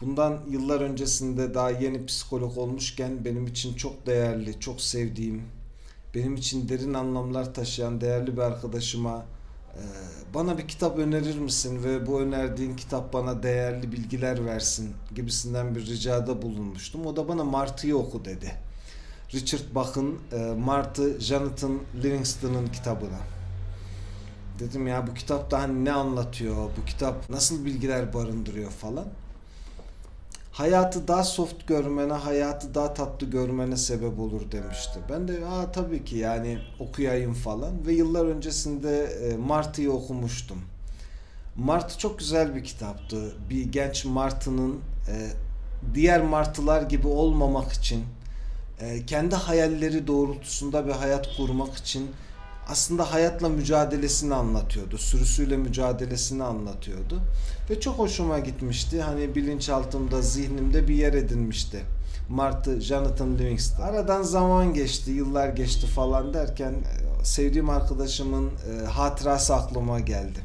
Bundan yıllar öncesinde daha yeni psikolog olmuşken benim için çok değerli, çok sevdiğim, benim için derin anlamlar taşıyan değerli bir arkadaşıma e, bana bir kitap önerir misin ve bu önerdiğin kitap bana değerli bilgiler versin gibisinden bir ricada bulunmuştum. O da bana Martı'yı oku dedi. Richard Bach'ın e, Martı Jonathan Livingston'ın kitabına. Dedim ya bu kitapta hani ne anlatıyor, bu kitap nasıl bilgiler barındırıyor falan. Hayatı daha soft görmene, hayatı daha tatlı görmene sebep olur demişti. Ben de aa tabii ki yani okuyayım falan ve yıllar öncesinde e, Martı'yı okumuştum. Martı çok güzel bir kitaptı. Bir genç Martı'nın e, diğer Martılar gibi olmamak için e, kendi hayalleri doğrultusunda bir hayat kurmak için aslında hayatla mücadelesini anlatıyordu. Sürüsüyle mücadelesini anlatıyordu. Ve çok hoşuma gitmişti. Hani bilinçaltımda, zihnimde bir yer edinmişti. Martı Jonathan Livingston. Aradan zaman geçti, yıllar geçti falan derken e, sevdiğim arkadaşımın e, hatırası aklıma geldi.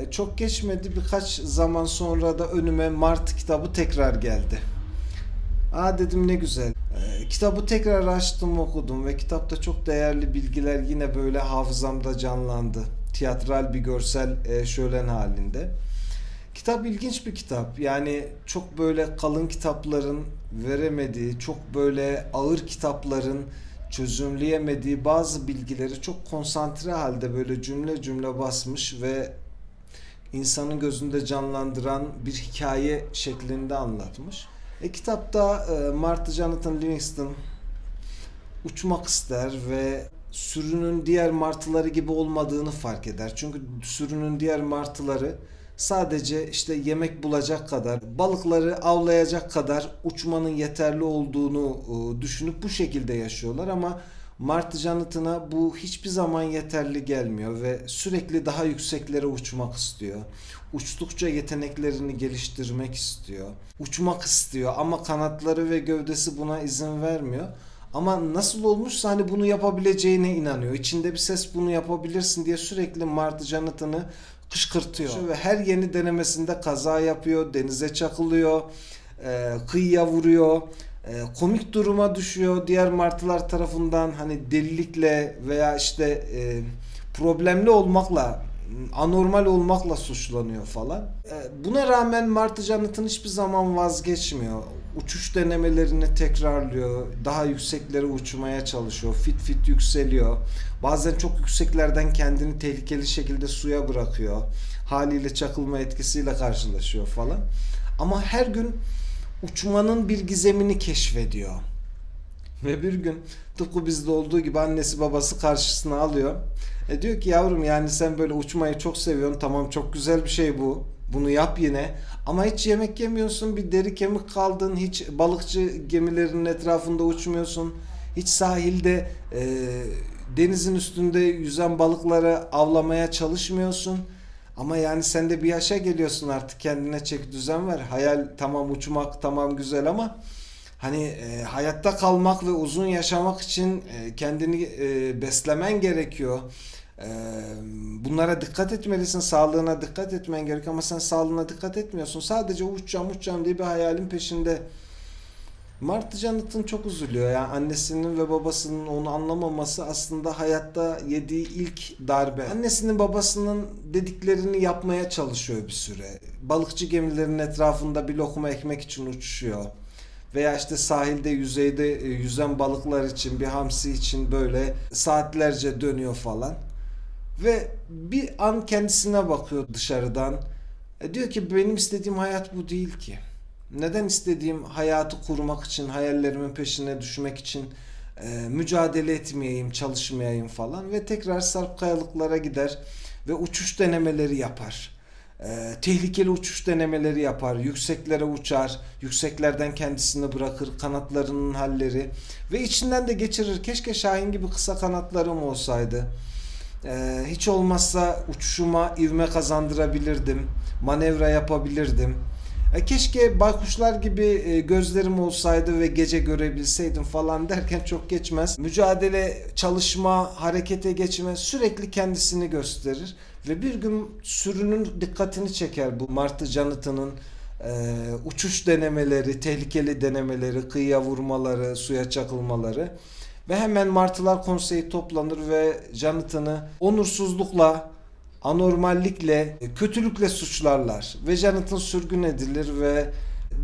E, çok geçmedi birkaç zaman sonra da önüme Mart kitabı tekrar geldi. Aa dedim ne güzel. Kitabı tekrar açtım okudum ve kitapta çok değerli bilgiler yine böyle hafızamda canlandı. Tiyatral bir görsel e, şölen halinde. Kitap ilginç bir kitap. Yani çok böyle kalın kitapların veremediği, çok böyle ağır kitapların çözümleyemediği bazı bilgileri çok konsantre halde böyle cümle cümle basmış ve insanın gözünde canlandıran bir hikaye şeklinde anlatmış. E, kitapta e, Martha Jonathan Livingston uçmak ister ve sürünün diğer martıları gibi olmadığını fark eder. Çünkü sürünün diğer martıları sadece işte yemek bulacak kadar, balıkları avlayacak kadar uçmanın yeterli olduğunu e, düşünüp bu şekilde yaşıyorlar ama Martı Jonathan'a bu hiçbir zaman yeterli gelmiyor ve sürekli daha yükseklere uçmak istiyor. Uçtukça yeteneklerini geliştirmek istiyor. Uçmak istiyor ama kanatları ve gövdesi buna izin vermiyor. Ama nasıl olmuşsa hani bunu yapabileceğine inanıyor. İçinde bir ses bunu yapabilirsin diye sürekli Martı Jonathan'ı kışkırtıyor. Ve her yeni denemesinde kaza yapıyor, denize çakılıyor, e, kıyıya vuruyor komik duruma düşüyor diğer martılar tarafından hani delilikle veya işte e, problemli olmakla anormal olmakla suçlanıyor falan. E, buna rağmen Martı Jonathan hiçbir zaman vazgeçmiyor. Uçuş denemelerini tekrarlıyor. Daha yükseklere uçmaya çalışıyor. Fit fit yükseliyor. Bazen çok yükseklerden kendini tehlikeli şekilde suya bırakıyor. Haliyle çakılma etkisiyle karşılaşıyor falan. Ama her gün uçmanın bir gizemini keşfediyor. Ve bir gün tıpkı bizde olduğu gibi annesi babası karşısına alıyor. E diyor ki yavrum yani sen böyle uçmayı çok seviyorsun. Tamam çok güzel bir şey bu. Bunu yap yine. Ama hiç yemek yemiyorsun. Bir deri kemik kaldın. Hiç balıkçı gemilerinin etrafında uçmuyorsun. Hiç sahilde e, denizin üstünde yüzen balıkları avlamaya çalışmıyorsun. Ama yani sen de bir yaşa geliyorsun artık kendine çek düzen ver. Hayal tamam uçmak tamam güzel ama hani e, hayatta kalmak ve uzun yaşamak için e, kendini e, beslemen gerekiyor. E, bunlara dikkat etmelisin. Sağlığına dikkat etmen gerekiyor ama sen sağlığına dikkat etmiyorsun. Sadece uçacağım uçacağım diye bir hayalin peşinde. Martı Jonathan çok üzülüyor. Yani annesinin ve babasının onu anlamaması aslında hayatta yediği ilk darbe. Annesinin babasının dediklerini yapmaya çalışıyor bir süre. Balıkçı gemilerinin etrafında bir lokma ekmek için uçuşuyor. Veya işte sahilde yüzeyde e, yüzen balıklar için bir hamsi için böyle saatlerce dönüyor falan. Ve bir an kendisine bakıyor dışarıdan. E diyor ki benim istediğim hayat bu değil ki. Neden istediğim hayatı kurmak için, hayallerimin peşine düşmek için e, mücadele etmeyeyim, çalışmayayım falan ve tekrar sarp kayalıklara gider ve uçuş denemeleri yapar. E, tehlikeli uçuş denemeleri yapar, yükseklere uçar, yükseklerden kendisini bırakır, kanatlarının halleri ve içinden de geçirir. Keşke Şahin gibi kısa kanatlarım olsaydı. E, hiç olmazsa uçuşuma ivme kazandırabilirdim, manevra yapabilirdim. E, keşke baykuşlar gibi e, gözlerim olsaydı ve gece görebilseydim falan derken çok geçmez. Mücadele, çalışma, harekete geçme sürekli kendisini gösterir. Ve bir gün sürünün dikkatini çeker bu Martı Jonathan'ın e, uçuş denemeleri, tehlikeli denemeleri, kıyıya vurmaları, suya çakılmaları ve hemen Martılar Konseyi toplanır ve Jonathan'ı onursuzlukla, anormallikle, kötülükle suçlarlar ve Jonathan sürgün edilir ve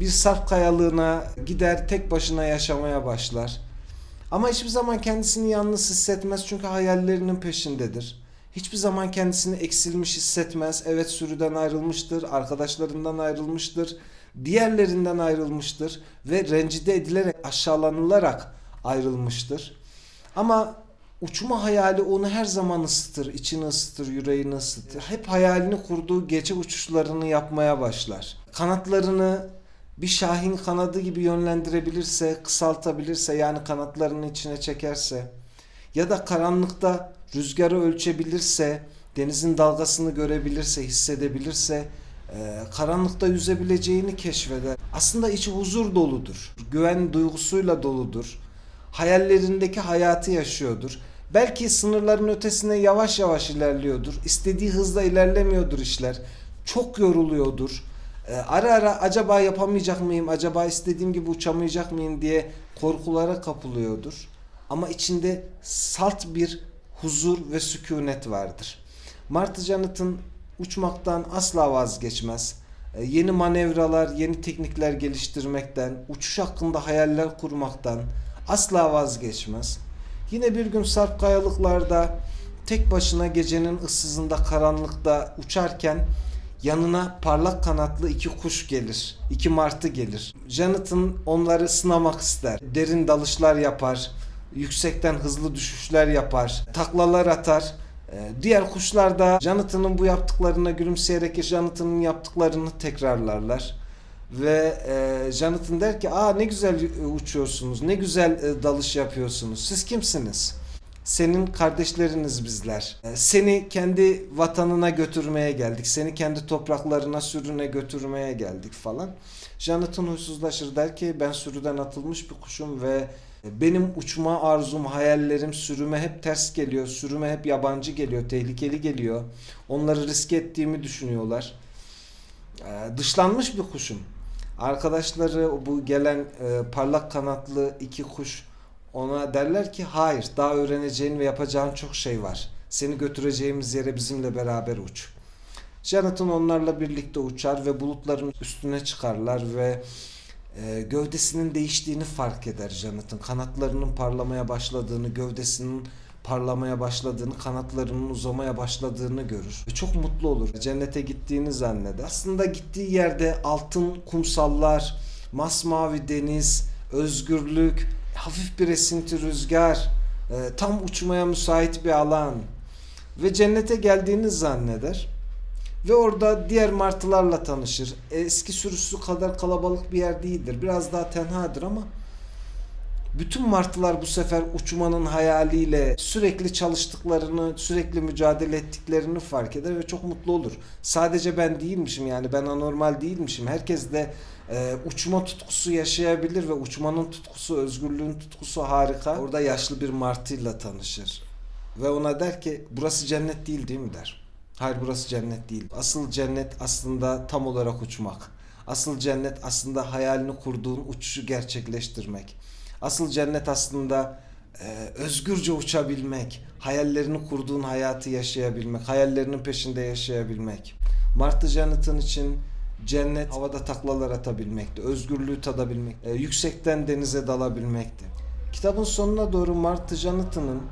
bir sarp kayalığına gider tek başına yaşamaya başlar. Ama hiçbir zaman kendisini yalnız hissetmez çünkü hayallerinin peşindedir. Hiçbir zaman kendisini eksilmiş hissetmez. Evet sürüden ayrılmıştır, arkadaşlarından ayrılmıştır, diğerlerinden ayrılmıştır ve rencide edilerek, aşağılanılarak ayrılmıştır. Ama uçma hayali onu her zaman ısıtır, içini ısıtır, yüreğini ısıtır. Hep hayalini kurduğu gece uçuşlarını yapmaya başlar. Kanatlarını bir şahin kanadı gibi yönlendirebilirse, kısaltabilirse yani kanatlarını içine çekerse ya da karanlıkta rüzgarı ölçebilirse, denizin dalgasını görebilirse, hissedebilirse e, karanlıkta yüzebileceğini keşfeder. Aslında içi huzur doludur. Güven duygusuyla doludur. Hayallerindeki hayatı yaşıyordur. Belki sınırların ötesine yavaş yavaş ilerliyordur. İstediği hızla ilerlemiyordur işler. Çok yoruluyordur. E, ara ara acaba yapamayacak mıyım, acaba istediğim gibi uçamayacak mıyım diye korkulara kapılıyordur. Ama içinde salt bir huzur ve sükunet vardır. Martı Jonathan uçmaktan asla vazgeçmez. E, Yeni manevralar, yeni teknikler geliştirmekten, uçuş hakkında hayaller kurmaktan asla vazgeçmez. Yine bir gün sarp kayalıklarda tek başına gecenin ıssızında karanlıkta uçarken yanına parlak kanatlı iki kuş gelir. iki martı gelir. Jonathan onları sınamak ister. Derin dalışlar yapar. Yüksekten hızlı düşüşler yapar. Taklalar atar. Ee, Diğer kuşlar da Jonathan'ın bu yaptıklarına gülümseyerek Jonathan'ın yaptıklarını tekrarlarlar. Ve e, Jonathan der ki aa ne güzel e, uçuyorsunuz, ne güzel e, dalış yapıyorsunuz. Siz kimsiniz? Senin kardeşleriniz bizler. E, Seni kendi vatanına götürmeye geldik. Seni kendi topraklarına, sürüne götürmeye geldik falan. Jonathan huysuzlaşır der ki ben sürüden atılmış bir kuşum ve benim uçma arzum, hayallerim sürüme hep ters geliyor. Sürüme hep yabancı geliyor, tehlikeli geliyor. Onları riske ettiğimi düşünüyorlar. Ee, dışlanmış bir kuşum. Arkadaşları bu gelen e, parlak kanatlı iki kuş ona derler ki hayır daha öğreneceğin ve yapacağın çok şey var. Seni götüreceğimiz yere bizimle beraber uç. Jonathan onlarla birlikte uçar ve bulutların üstüne çıkarlar ve e, gövdesinin değiştiğini fark eder Jonathan. Kanatlarının parlamaya başladığını, gövdesinin parlamaya başladığını, kanatlarının uzamaya başladığını görür. Ve çok mutlu olur. Cennete gittiğini zanneder. Aslında gittiği yerde altın kumsallar, masmavi deniz, özgürlük, hafif bir esinti rüzgar, e, tam uçmaya müsait bir alan ve cennete geldiğini zanneder. Ve orada diğer martılarla tanışır. Eski sürüsü kadar kalabalık bir yer değildir. Biraz daha tenhadır ama bütün martılar bu sefer uçmanın hayaliyle sürekli çalıştıklarını, sürekli mücadele ettiklerini fark eder ve çok mutlu olur. Sadece ben değilmişim yani ben anormal değilmişim. Herkes de e, uçma tutkusu yaşayabilir ve uçmanın tutkusu, özgürlüğün tutkusu harika. Orada yaşlı bir martıyla tanışır. Ve ona der ki burası cennet değil değil mi der. Hayır burası cennet değil. Asıl cennet aslında tam olarak uçmak. Asıl cennet aslında hayalini kurduğun uçuşu gerçekleştirmek. Asıl cennet aslında e, özgürce uçabilmek, hayallerini kurduğun hayatı yaşayabilmek, hayallerinin peşinde yaşayabilmek. Martı Jonathan için cennet havada taklalar atabilmekti, özgürlüğü tadabilmek, e, yüksekten denize dalabilmekti. Kitabın sonuna doğru Martı Jonathan'ın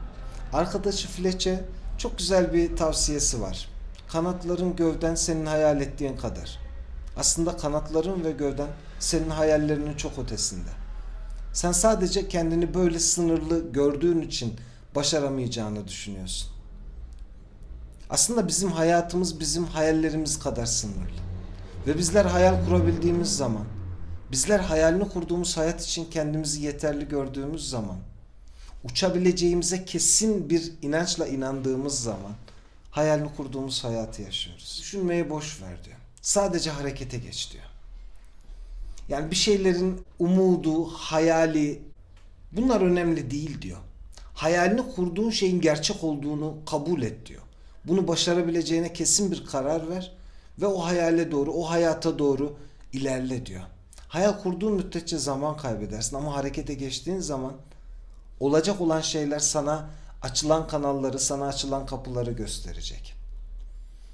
arkadaşı Fletch'e çok güzel bir tavsiyesi var. Kanatların gövden senin hayal ettiğin kadar. Aslında kanatların ve gövden senin hayallerinin çok ötesinde. Sen sadece kendini böyle sınırlı gördüğün için başaramayacağını düşünüyorsun. Aslında bizim hayatımız bizim hayallerimiz kadar sınırlı. Ve bizler hayal kurabildiğimiz zaman, bizler hayalini kurduğumuz hayat için kendimizi yeterli gördüğümüz zaman, uçabileceğimize kesin bir inançla inandığımız zaman hayalini kurduğumuz hayatı yaşıyoruz. Düşünmeyi boş ver diyor. Sadece harekete geç diyor. Yani bir şeylerin umudu, hayali bunlar önemli değil diyor. Hayalini kurduğun şeyin gerçek olduğunu kabul et diyor. Bunu başarabileceğine kesin bir karar ver ve o hayale doğru, o hayata doğru ilerle diyor. Hayal kurduğun müddetçe zaman kaybedersin ama harekete geçtiğin zaman olacak olan şeyler sana açılan kanalları, sana açılan kapıları gösterecek.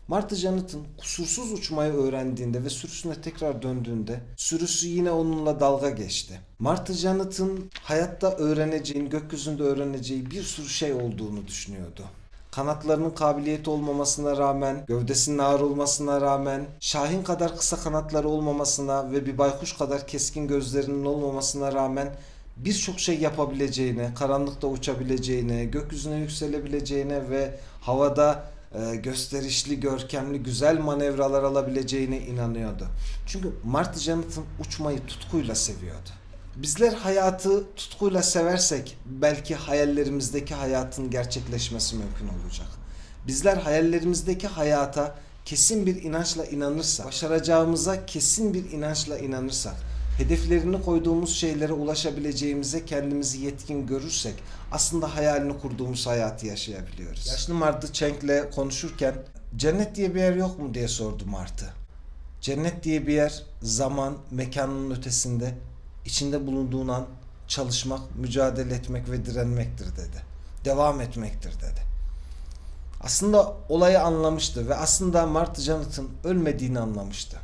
Martha Jonathan kusursuz uçmayı öğrendiğinde ve sürüsüne tekrar döndüğünde sürüsü yine onunla dalga geçti. Martha Jonathan hayatta öğreneceğin, gökyüzünde öğreneceği bir sürü şey olduğunu düşünüyordu. Kanatlarının kabiliyeti olmamasına rağmen, gövdesinin ağır olmasına rağmen, şahin kadar kısa kanatları olmamasına ve bir baykuş kadar keskin gözlerinin olmamasına rağmen birçok şey yapabileceğine, karanlıkta uçabileceğine, gökyüzüne yükselebileceğine ve havada gösterişli, görkemli, güzel manevralar alabileceğine inanıyordu. Çünkü Marty Jonathan uçmayı tutkuyla seviyordu. Bizler hayatı tutkuyla seversek belki hayallerimizdeki hayatın gerçekleşmesi mümkün olacak. Bizler hayallerimizdeki hayata kesin bir inançla inanırsak, başaracağımıza kesin bir inançla inanırsak, hedeflerini koyduğumuz şeylere ulaşabileceğimize kendimizi yetkin görürsek aslında hayalini kurduğumuz hayatı yaşayabiliyoruz. Yaşlı Martı Cenk'le konuşurken cennet diye bir yer yok mu diye sordu Martı. Cennet diye bir yer zaman, mekanın ötesinde, içinde bulunduğun an çalışmak, mücadele etmek ve direnmektir dedi. Devam etmektir dedi. Aslında olayı anlamıştı ve aslında Martha Jonathan ölmediğini anlamıştı.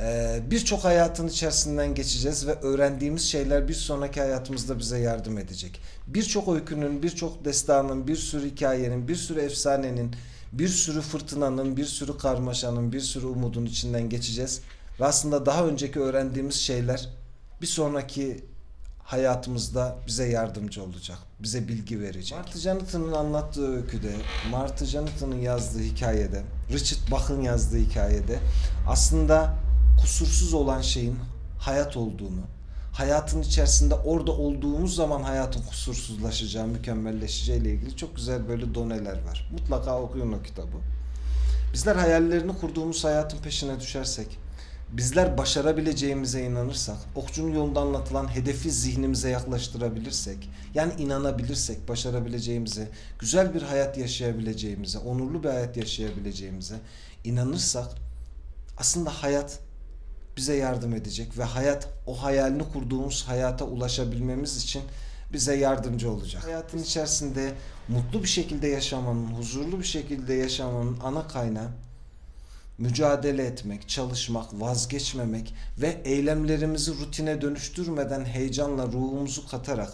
Ee, Birçok hayatın içerisinden geçeceğiz ve öğrendiğimiz şeyler bir sonraki hayatımızda bize yardım edecek. Birçok öykünün, birçok destanın, bir sürü hikayenin, bir sürü efsanenin, bir sürü fırtınanın, bir sürü karmaşanın, bir sürü umudun içinden geçeceğiz. Ve aslında daha önceki öğrendiğimiz şeyler bir sonraki hayatımızda bize yardımcı olacak. Bize bilgi verecek. Martha Jonathan'ın anlattığı öyküde, Martha Jonathan'ın yazdığı hikayede, Richard Bach'ın yazdığı hikayede aslında kusursuz olan şeyin hayat olduğunu, hayatın içerisinde orada olduğumuz zaman hayatın kusursuzlaşacağı, mükemmelleşeceği ile ilgili çok güzel böyle doneler var. Mutlaka okuyun o kitabı. Bizler hayallerini kurduğumuz hayatın peşine düşersek, bizler başarabileceğimize inanırsak, okçunun yolunda anlatılan hedefi zihnimize yaklaştırabilirsek, yani inanabilirsek başarabileceğimize, güzel bir hayat yaşayabileceğimize, onurlu bir hayat yaşayabileceğimize inanırsak aslında hayat bize yardım edecek ve hayat o hayalini kurduğumuz hayata ulaşabilmemiz için bize yardımcı olacak. Hayatın içerisinde mutlu bir şekilde yaşamanın, huzurlu bir şekilde yaşamanın ana kaynağı mücadele etmek, çalışmak, vazgeçmemek ve eylemlerimizi rutine dönüştürmeden heyecanla ruhumuzu katarak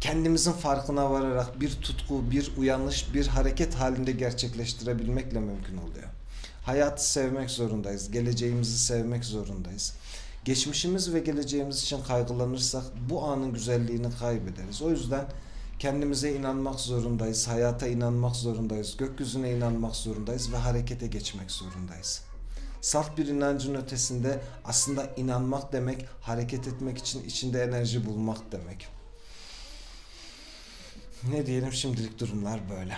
kendimizin farkına vararak bir tutku, bir uyanış, bir hareket halinde gerçekleştirebilmekle mümkün oluyor. Hayatı sevmek zorundayız, geleceğimizi sevmek zorundayız. Geçmişimiz ve geleceğimiz için kaygılanırsak bu anın güzelliğini kaybederiz. O yüzden kendimize inanmak zorundayız, hayata inanmak zorundayız, gökyüzüne inanmak zorundayız ve harekete geçmek zorundayız. Salt bir inancın ötesinde aslında inanmak demek, hareket etmek için içinde enerji bulmak demek. Ne diyelim şimdilik durumlar böyle.